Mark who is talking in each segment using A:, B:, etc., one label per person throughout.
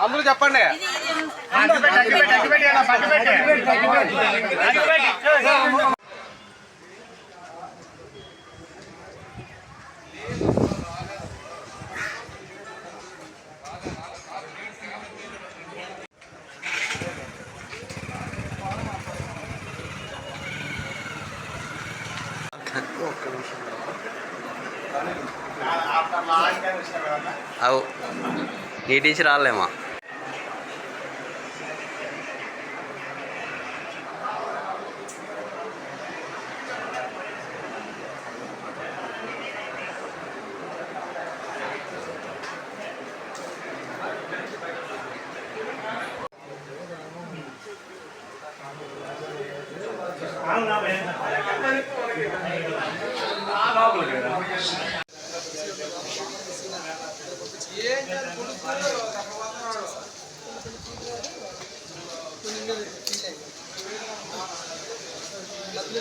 A: అందరూ
B: చెప్పండి.
C: అవు నీటి నుంచి రాలేమా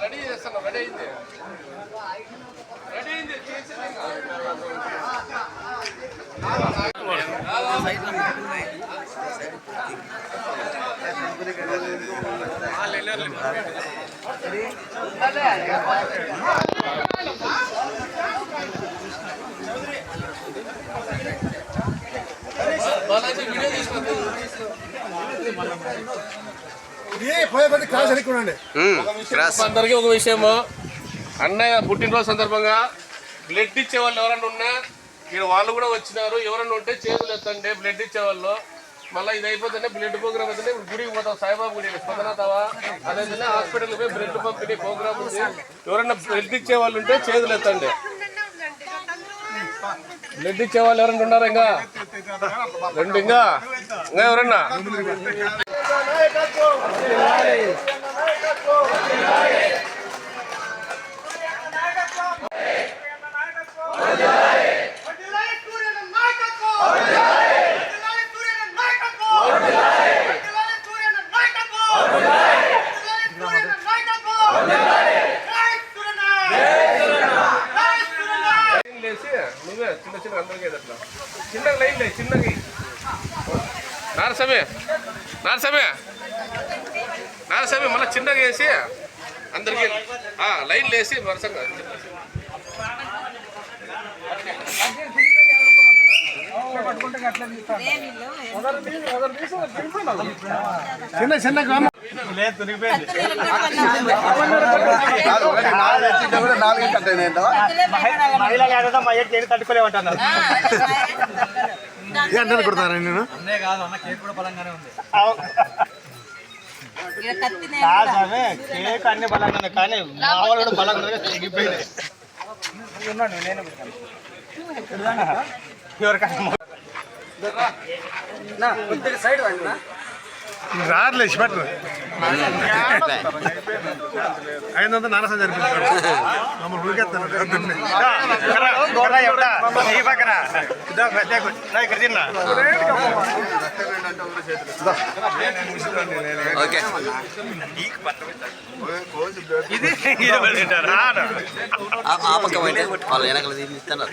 B: రెడీ చేస్తాను రెడీ అయింది రెడీ అయింది
C: ఉమ్,
B: అందరికీ ఒక విషయము. అన్నయ్య పుట్టినరోజు సందర్భంగా బ్లడ్ ఇచ్చే వాళ్ళు ఎవరన్నా ఉన్నా ఇక్కడ వాళ్ళు కూడా వచ్చినారు. ఎవరన్నా ఉంటే చేతులు ఎత్తండి బ్లడ్ ఇచ్చే వాళ్ళు. మళ్ళీ ఇది అయిపోతేనే బ్లడ్ ప్రోగ్రామ్ అయితే ఇప్పుడు గుడికి పోతాం. సాయిబాబా గుడి స్పందన తవా అదైతేనే హాస్పిటల్ పోయి బ్లడ్ పంపిణీ ప్రోగ్రామ్ ఉంది. ఎవరన్నా బ్లడ్ ఇచ్చే వాళ్ళు ఉంటే చేతులు ఎత్తండి. బ్లడ్ ఇచ్చే వాళ్ళు ఎవరన్నా ఉన్నారా ఇంకా? రెండు ఇంకా? ఇంకా ఎవరన్నా? చిన్నగా నారసమే నారసమే నారసమే మళ్ళీ చిన్నగా వేసి అందరికీ ఆ, లైన్ లేసి వరుసగా.
D: చిన్న చిన్న గ్రామం. అంటే కొడతారా నేను
A: ఈడ కత్తినే
D: కేక్ అన్ని బలంగా కానీ మా వాళ్ళు కూడా బలంగా తెగిపోయింది రారులే ఇష్టపట్టు ఐదు వందలు నాన్న జరిపించారు మమ్మల్ని ఉడికేస్తాను ఈ పక్కన. ఇక్కడ తిన్నా.
C: ఓకే. ఆ- ఆ పక్క పోయితే వాళ్ళు వెనకలు తీస్తున్నారు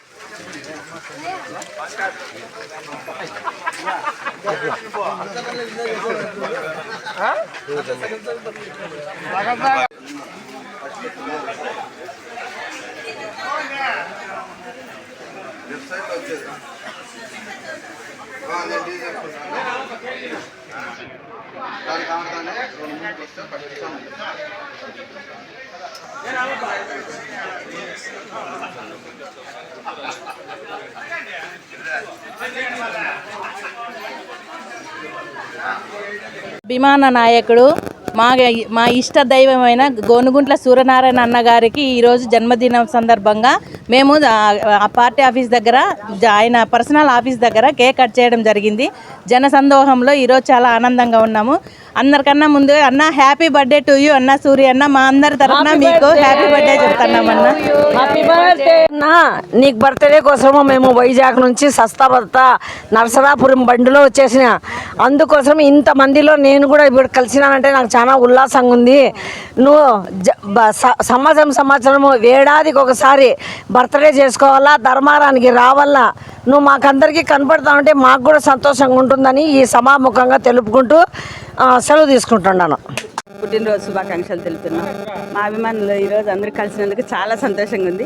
D: Yeah. సైడ్
E: వచ్చేది నాయకుడు మా మా ఇష్ట దైవమైన గోనుగుంట్ల సూర్యనారాయణ అన్నగారికి ఈరోజు జన్మదినం సందర్భంగా మేము ఆ- పార్టీ ఆఫీస్ దగ్గర జ- ఆయన పర్సనల్ ఆఫీస్ దగ్గర కేక్ కట్ చేయడం జరిగింది. జన సందోహంలో ఈరోజు చాలా ఆనందంగా ఉన్నాము. అందరికన్నా ముందు అన్న హ్యాపీ బర్త్డే టు యూ అన్న సూర్య అన్న మా అందరి తరఫున మీకు హ్యాపీ బర్త్డే చెప్తున్నామన్న
F: నా నీకు బర్త్డే కోసము మేము వైజాగ్ నుంచి సస్తాబత్త నరసరాపురం బండిలో వచ్చేసిన. అందుకోసం ఇంతమందిలో నేను కూడా ఇప్పుడు కలిసినానంటే నాకు చాలా ఉల్లాసంగా ఉంది. నువ్వు జ- బ- స- సంవత్సరం సంవత్సరము ఏడాదికి ఒకసారి బర్త్డే చేసుకోవాలా ధర్మారానికి రావాలా? నువ్వు మాకందరికీ కనపడతా ఉంటే మాకు కూడా సంతోషంగా ఉంటుందని ఈ సమాముఖంగా తెలుపుకుంటూ సెలవు తీసుకుంటున్నాను.
G: పుట్టినరోజు శుభాకాంక్షలు తెలుపుతున్నాం. మా అభిమానులు ఈరోజు అందరూ కలిసినందుకు చాలా సంతోషంగా ఉంది.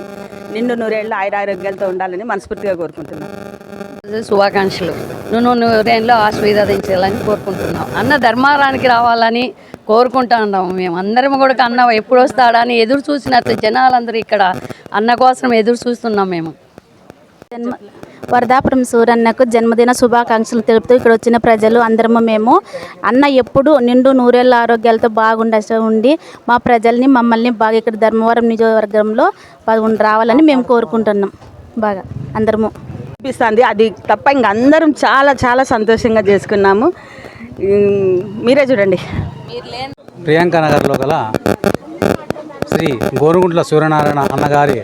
G: నిండు నూరేళ్ళు ఆయుర ఆరోగ్యాలతో ఉండాలని మనస్ఫూర్తిగా కోరుకుంటున్నాం.
H: శుభాకాంక్షలు. నువ్వు నూరేళ్ళు ఆశీర్వదించాలని కోరుకుంటున్నాం. అన్న ధర్మారానికి రావాలని కోరుకుంటా ఉన్నాము మేము. అందరం కూడా అన్న ఎప్పుడు వస్తాడా అని ఎదురు చూసినట్లు జనాలందరూ ఇక్కడ అన్న కోసం ఎదురు చూస్తున్నాం మేము.
I: జన్మ వరదాపురం సూరన్నకు జన్మదిన శుభాకాంక్షలు తెలుపుతూ ఇక్కడ వచ్చిన ప్రజలు అందరము మేము. అన్న ఎప్పుడు నిండు నూరేళ్ళ ఆరోగ్యాలతో బాగుండ ఉండి మా ప్రజల్ని మమ్మల్ని బాగా ఇక్కడ ధర్మవరం నియోజకవర్గంలో బాగుండి రావాలని మేము కోరుకుంటున్నాం. బాగా అందరము.
G: అనిపిస్తుంది. అది తప్ప ఇంక అందరం చాలా చాలా సంతోషంగా చేసుకున్నాము. మీరే చూడండి.
J: ప్రియాంక నగర్లో గల శ్రీ గోరుగుంట్ల సూర్యనారాయణ అన్నగారి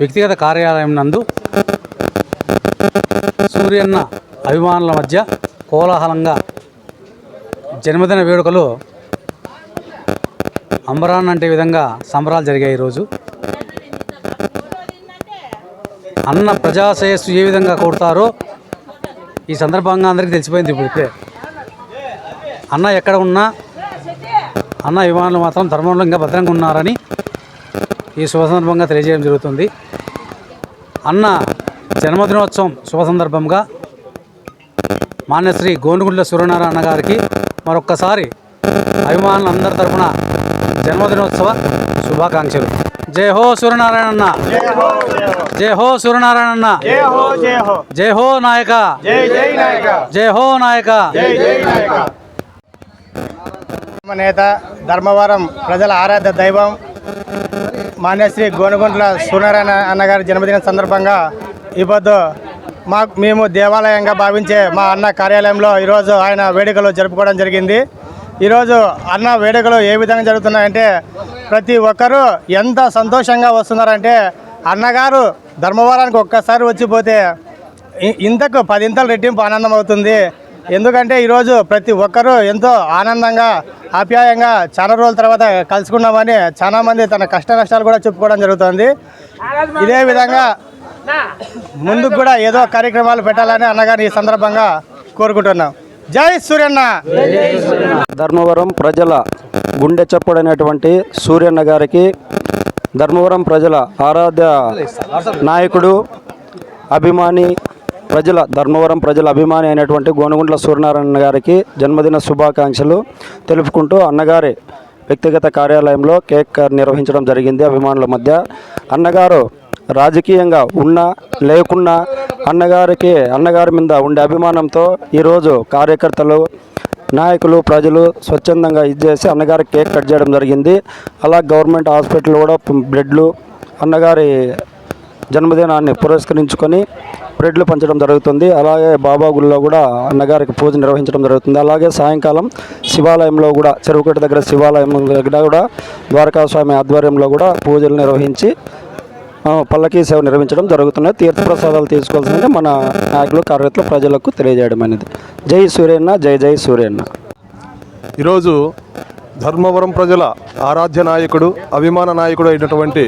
J: వ్యక్తిగత కార్యాలయం నందు సూర్యన్న అభిమానుల మధ్య కోలాహలంగా జన్మదిన వేడుకలు అంబరాన్ అంటే విధంగా సంబరాలు జరిగాయి ఈరోజు. అన్న ప్రజాశ్రేయస్సు ఏ విధంగా కోరుతారో ఈ సందర్భంగా అందరికీ తెలిసిపోయింది ఇప్పుడు అన్న ఎక్కడ ఉన్నా అన్న అభిమానులు మాత్రం ధర్మంలో ఇంకా భద్రంగా ఉన్నారని ఈ శుభ సందర్భంగా తెలియజేయడం జరుగుతుంది. అన్న జన్మదినోత్సవం శుభ సందర్భంగా మాన్యశ్రీ గోనుగుంట్ల సూర్యనారాయణ గారికి మరొక్కసారి అభిమానులు అందరి తరపున జన్మదినోత్సవ శుభాకాంక్షలు. జై హో సూర్యనారాయణ జై హో సూర్యనారాయణ జై హో నాయక. జై హో నాయక.
D: నేత ధర్మవరం ప్రజల ఆరాధ్య దైవం మాన్యశ్రీ గోనుగుంట్ల సూర్యనారాయణ అన్నగారి జన్మదిన సందర్భంగా ఈ పొద్దు మా మేము దేవాలయంగా భావించే మా అన్న కార్యాలయంలో ఈరోజు ఆయన వేడుకలు జరుపుకోవడం జరిగింది. ఈరోజు అన్న వేడుకలు ఏ విధంగా జరుగుతున్నాయంటే ప్రతి ఒక్కరూ ఎంత సంతోషంగా వస్తున్నారంటే అన్నగారు ధర్మవరానికి ఒక్కసారి వచ్చిపోతే ఇంతకు పదింతలు రెట్టింపు ఆనందం అవుతుంది ఎందుకంటే ఈరోజు ప్రతి ఒక్కరూ ఎంతో ఆనందంగా ఆప్యాయంగా చాలా రోజుల తర్వాత కలుసుకున్నామని చాలామంది తన కష్ట నష్టాలు కూడా చెప్పుకోవడం జరుగుతుంది. ఇదే విధంగా ముందుకు కూడా ఏదో కార్యక్రమాలు పెట్టాలని అన్నగారిని ఈ సందర్భంగా కోరుకుంటున్నాం. జై సూర్యన్న!
C: ధర్మవరం ప్రజల గుండె చప్పుడైనటువంటి సూర్యన్న గారికి ధర్మవరం ప్రజల ఆరాధ్య నాయకుడు అభిమాని ప్రజల ధర్మవరం ప్రజల అభిమాని అయినటువంటి గోనగుంట్ల సూర్యనారాయణ గారికి జన్మదిన శుభాకాంక్షలు తెలుపుకుంటూ అన్నగారి వ్యక్తిగత కార్యాలయంలో కేక్ నిర్వహించడం జరిగింది అభిమానుల మధ్య. అన్నగారు రాజకీయంగా ఉన్నా లేకున్నా అన్నగారికి అన్నగారి మీద ఉండే అభిమానంతో ఈరోజు కార్యకర్తలు నాయకులు ప్రజలు స్వచ్ఛందంగా ఇచ్చేసి అన్నగారికి కేక్ కట్ చేయడం జరిగింది. అలా గవర్నమెంట్ హాస్పిటల్ కూడా బ్లడ్లు అన్నగారి జన్మదినాన్ని పురస్కరించుకొని బ్రెడ్లు పంచడం జరుగుతుంది. అలాగే బాబా గుళ్ళో కూడా అన్నగారికి పూజ నిర్వహించడం జరుగుతుంది. అలాగే సాయంకాలం శివాలయంలో కూడా చెరువుకట్ట దగ్గర శివాలయం దగ్గర కూడా ద్వారకా స్వామి ఆధ్వర్యంలో కూడా పూజలు నిర్వహించి పల్లకీ సేవ నిర్వహించడం జరుగుతున్నాయి తీర్థప్రసాదాలు తీసుకోవాల్సిందే మన నాయకులు కార్యకర్తలు ప్రజలకు తెలియజేయడం అనేది. జై సూర్యన్న జై జై సూర్యన్న.
K: ఈరోజు ధర్మవరం ప్రజల ఆరాధ్య నాయకుడు అభిమాన నాయకుడు అయినటువంటి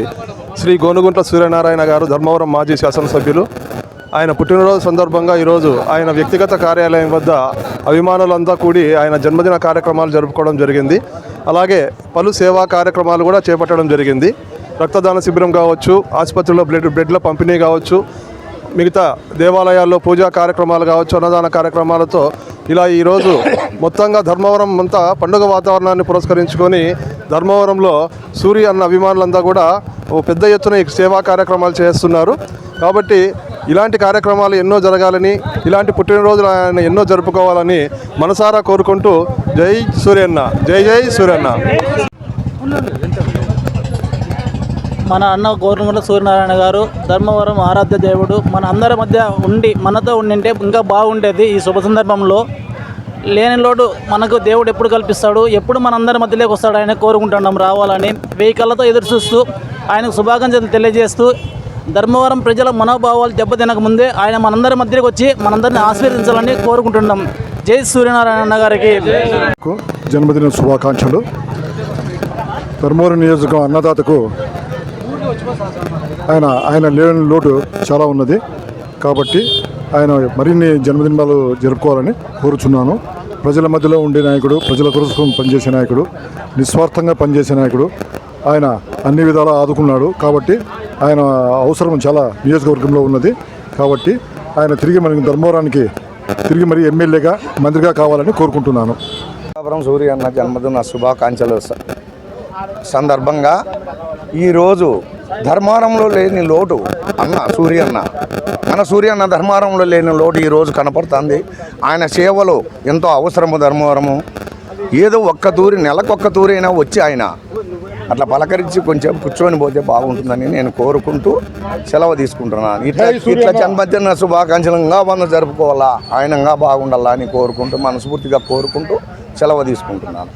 K: శ్రీ గోనుగుంట్ల సూర్యనారాయణ గారు ధర్మవరం మాజీ శాసనసభ్యులు. ఆయన పుట్టినరోజు సందర్భంగా ఈరోజు ఆయన వ్యక్తిగత కార్యాలయం వద్ద అభిమానులంతా కూడి ఆయన జన్మదిన కార్యక్రమాలు జరుపుకోవడం జరిగింది. అలాగే పలు సేవా కార్యక్రమాలు కూడా చేపట్టడం జరిగింది. రక్తదాన శిబిరం కావచ్చు ఆసుపత్రిలో బ్లడ్ బ్లడ్ల పంపిణీ కావచ్చు మిగతా దేవాలయాల్లో పూజా కార్యక్రమాలు కావచ్చు అన్నదాన కార్యక్రమాలతో ఇలా ఈరోజు మొత్తంగా ధర్మవరం అంతా పండుగ వాతావరణాన్ని పురస్కరించుకొని ధర్మవరంలో సూర్య అన్న అభిమానులంతా కూడా ఓ పెద్ద ఎత్తున సేవా కార్యక్రమాలు చేస్తున్నారు. కాబట్టి ఇలాంటి కార్యక్రమాలు ఎన్నో జరగాలని ఇలాంటి పుట్టినరోజులు ఆయన ఎన్నో జరుపుకోవాలని మనసారా కోరుకుంటూ జై సూర్యన్న జై జై సూర్యన్న.
L: మన అన్న గోర్నమల సూర్యనారాయణ గారు ధర్మవరం ఆరాధ్య దేవుడు మన అందరి మధ్య ఉండి మనతో ఉండింటే ఇంకా బాగుండేది ఈ శుభ సందర్భంలో. లేని లోటు మనకు దేవుడు ఎప్పుడు కల్పిస్తాడు? ఎప్పుడు మనందరి మధ్యలోకి వస్తాడు? ఆయన కోరుకుంటున్నాం రావాలని. వెయ్యి కళ్ళతో ఎదురు చూస్తూ ఆయనకు శుభాకాంక్షలు తెలియజేస్తూ ధర్మవరం ప్రజల మనోభావాలు దెబ్బతినక ముందే ఆయన మనందరి మధ్యకి వచ్చి మనందరిని ఆశీర్వదించాలని కోరుకుంటున్నాం. జై సూర్యనారాయణ గారికి.
K: జన్మదిన శుభాకాంక్షలు. ధర్మవరం నియోజకవర్గం అన్నదాతకు ఆయన ఆయన లేని లోటు చాలా ఉన్నది. కాబట్టి ఆయన మరిన్ని జన్మదినాలు జరుపుకోవాలని కోరుచున్నాను. ప్రజల మధ్యలో ఉండే నాయకుడు ప్రజల కోసం పనిచేసే నాయకుడు నిస్వార్థంగా పనిచేసే నాయకుడు ఆయన అన్ని విధాలా ఆదుకున్నాడు. కాబట్టి ఆయన అవసరం చాలా నియోజకవర్గంలో ఉన్నది. కాబట్టి ఆయన తిరిగి మనకి ధర్మవరానికి తిరిగి మరి ఎమ్మెల్యేగా మంత్రిగా కావాలని కోరుకుంటున్నాను.
M: పిఠాపురం సూర్య అన్న జన్మదిన శుభాకాంక్షలు. సందర్భంగా ఈరోజు ధర్మారంలో లేని లోటు. అన్న సూర్యన్న మన సూర్యన్న ధర్మారంలో లేని లోటు ఈరోజు కనపడుతుంది. ఆయన సేవలు ఎంతో అవసరము ధర్మవరము. ఏదో ఒక్క తూరి నెలకొక్క తూరైనా వచ్చి ఆయన అట్లా పలకరించి కొంచెం కూర్చొని పోతే బాగుంటుందని నేను కోరుకుంటూ సెలవు తీసుకుంటున్నాను ఇట్లా ఇట్లా జన్మదిన శుభాకాంక్షలంగా మనం జరుపుకోవాలా ఆయనంగా బాగుండాలా అని కోరుకుంటూ మనస్ఫూర్తిగా కోరుకుంటూ సెలవు తీసుకుంటున్నాను.